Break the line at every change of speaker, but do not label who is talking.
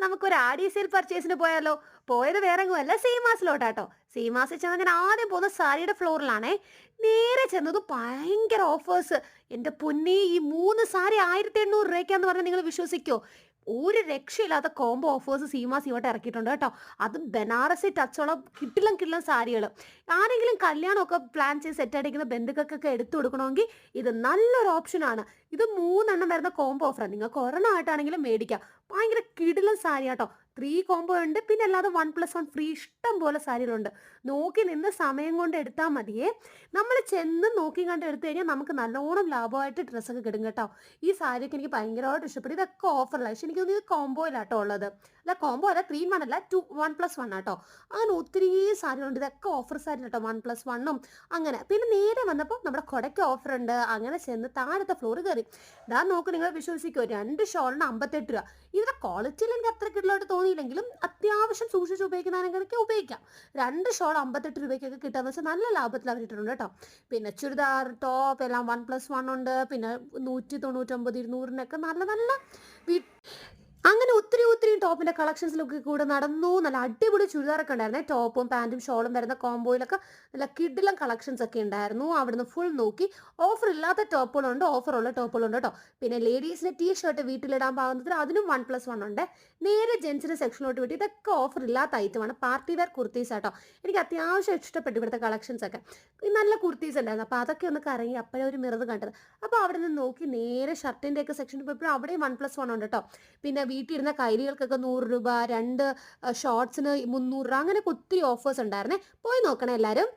നമുക്ക് ഒരു ആഡി സെയിൽ പർച്ചേസിന് പോയാലോ? പോയത് വേറെ സെയിം സീമാസിലോട്ടാട്ടോ സീമാസിൽ ചെന്ന് ഞാൻ ആദ്യം പോകുന്ന സാരിയുടെ ഫ്ലോറിലാണേ. നേരെ ചെന്നത് ഭയങ്കര ഓഫേഴ്സ് എന്റെ പൊന്നി ഈ മൂന്ന് സാരി ആയിരത്തി എണ്ണൂറ് രൂപയ്ക്കാന്ന് പറഞ്ഞാൽ നിങ്ങൾ വിശ്വസിക്കോ? ഒരു രക്ഷയില്ലാത്ത കോംബോ ഓഫേഴ്സ് സീമാസ് ഇവിടെ ഇറക്കിയിട്ടുണ്ട് കേട്ടോ. അത് ബനാറസി ടച്ചുള്ള കിട്ടിലും കിട്ടിലും സാരികൾ ആരെങ്കിലും കല്യാണമൊക്കെ പ്ലാൻ ചെയ്ത് സെറ്റ് അടിക്കുന്ന ബന്ധുക്കൾക്കൊക്കെ എടുത്തു കൊടുക്കണമെങ്കിൽ ഇത് നല്ലൊരു ഓപ്ഷനാണ് ഇത് മൂന്നെണ്ണം വരുന്ന കോംബോ ഓഫറാണ് നിങ്ങൾക്ക് ഒരെണ്ണമായിട്ടാണെങ്കിലും മേടിക്കാം. ഭയങ്കര കിടിലൻ സാരി കേട്ടോ. ത്രീ കോംബോ ഉണ്ട്. പിന്നെ അല്ലാതെ വൺ പ്ലസ് വൺ ഫ്രീ ഇഷ്ടം പോലെ സാരികളുണ്ട്. നോക്കി നിന്ന് സമയം കൊണ്ട് എടുത്താൽ മതിയേ. നമ്മൾ ചെന്ന് നോക്കി കണ്ട് എടുത്തു കഴിഞ്ഞാൽ നമുക്ക് നല്ലോണം ലാഭമായിട്ട് ഡ്രസ്സൊക്കെ കിടും കേട്ടോ ഈ സാരിയൊക്കെ എനിക്ക് ഭയങ്കരമായിട്ട് ഇഷ്ടപ്പെട്ടു. ഇതൊക്കെ ഓഫറിലാണ് പക്ഷെ എനിക്ക് തോന്നുന്നു ഇത് കോംബോയിലാട്ടോ ഉള്ളത്. അല്ല കോംബോ അല്ല ത്രീ വൺ അല്ല ടു വൺ പ്ലസ് വൺ ആട്ടോ. അങ്ങനെ ഒത്തിരി സാരികളുണ്ട്. ഇതൊക്കെ ഓഫർ സാരി കേട്ടോ വൺ പ്ലസ് വണ്ണും അങ്ങനെ. പിന്നെ നേരെ വന്നപ്പോൾ നമ്മുടെ കൊടയ്ക്ക് ഓഫർ ഉണ്ട്. അങ്ങനെ ചെന്ന് താഴത്തെ ഫ്ലോർ കയറി. ഇതാ നോക്ക് നിങ്ങൾ വിശ്വസിക്കുമോ രണ്ട് ഷോളിന് അമ്പത്തെട്ട് രൂപ. ഇവിടെ ക്വാളിറ്റിയിൽ എനിക്ക് അത്ര കിട്ടലായിട്ട് തോന്നിയില്ലെങ്കിലും അത്യാവശ്യം സൂക്ഷിച്ച് ഉപയോഗിക്കുന്നതിനൊക്കെ ഉപയോഗിക്കാം. രണ്ട് ഷോൾ അമ്പത്തെട്ട് രൂപയ്ക്കൊക്കെ കിട്ടാന്ന് വെച്ചാൽ നല്ല ലാഭത്തിൽ അവർ ഇട്ടിട്ടുണ്ട് കേട്ടോ. പിന്നെ ചുരിദാർ ടോപ്പ് എല്ലാം വൺ പ്ലസ് വൺ ഉണ്ട്. പിന്നെ നൂറ്റി തൊണ്ണൂറ്റൊമ്പത് ഇരുന്നൂറിനൊക്കെ നല്ല നല്ല അങ്ങനെ ഒത്തിരി ഒത്തിരി ടോപ്പിന്റെ കളക്ഷൻസിലൊക്കെ കൂടെ നടന്നു. നല്ല അടിപൊളി ചുരിദാറൊക്കെ ഉണ്ടായിരുന്നേ. ടോപ്പും പാന്റും ഷോളും വരുന്ന കോംബോയിലൊക്കെ നല്ല കിഡിലും കളക്ഷൻസ് ഒക്കെ ഉണ്ടായിരുന്നു. അവിടുന്ന് ഫുൾ നോക്കി. ഓഫർ ഇല്ലാത്ത ടോപ്പുകളുണ്ട്. ഉള്ള ടോപ്പുകളുണ്ട് കേട്ടോ. പിന്നെ ലേഡീസിന് ടീ ഷർട്ട് വീട്ടിലിടാൻ പാകുന്നതിന് അതിനും വൺ പ്ലസ് വൺ ഉണ്ട്. നേരെ ജെൻസിന്റെ സെക്ഷനിലോട്ട് വിട്ട് ഇതൊക്കെ ഓഫർ ഇല്ലാത്ത ഐറ്റമാണ് പാർട്ടി വെയർ കുർത്തീസ് ആട്ടോ. എനിക്ക് അത്യാവശ്യം ഇഷ്ടപ്പെട്ടു ഇവിടുത്തെ കളക്ഷൻസ് ഒക്കെ. നല്ല കുർത്തീസ് ഉണ്ടായിരുന്നു. അപ്പോൾ അതൊക്കെ ഒന്ന് കറങ്ങി അപ്പോഴേ ഒരു മിറത് കണ്ടത്. അപ്പോൾ അവിടെ നിന്ന് നോക്കി നേരെ ഷർട്ടിന്റെ ഒക്കെ സെക്ഷനിൽ പോയപ്പോഴും അവിടെയും വൺ പ്ലസ് വൺ ഉണ്ട് കേട്ടോ. പിന്നെ വീട്ടിൽ ഇരുന്ന കൈലികൾക്കൊക്കെ നൂറ് രൂപ രണ്ട് ഷോർട്സിന് മുന്നൂറ് രൂപ അങ്ങനെയൊക്കെ ഒത്തിരി ഓഫേഴ്സ് ഉണ്ടായിരുന്നേ. പോയി നോക്കണേ എല്ലാവരും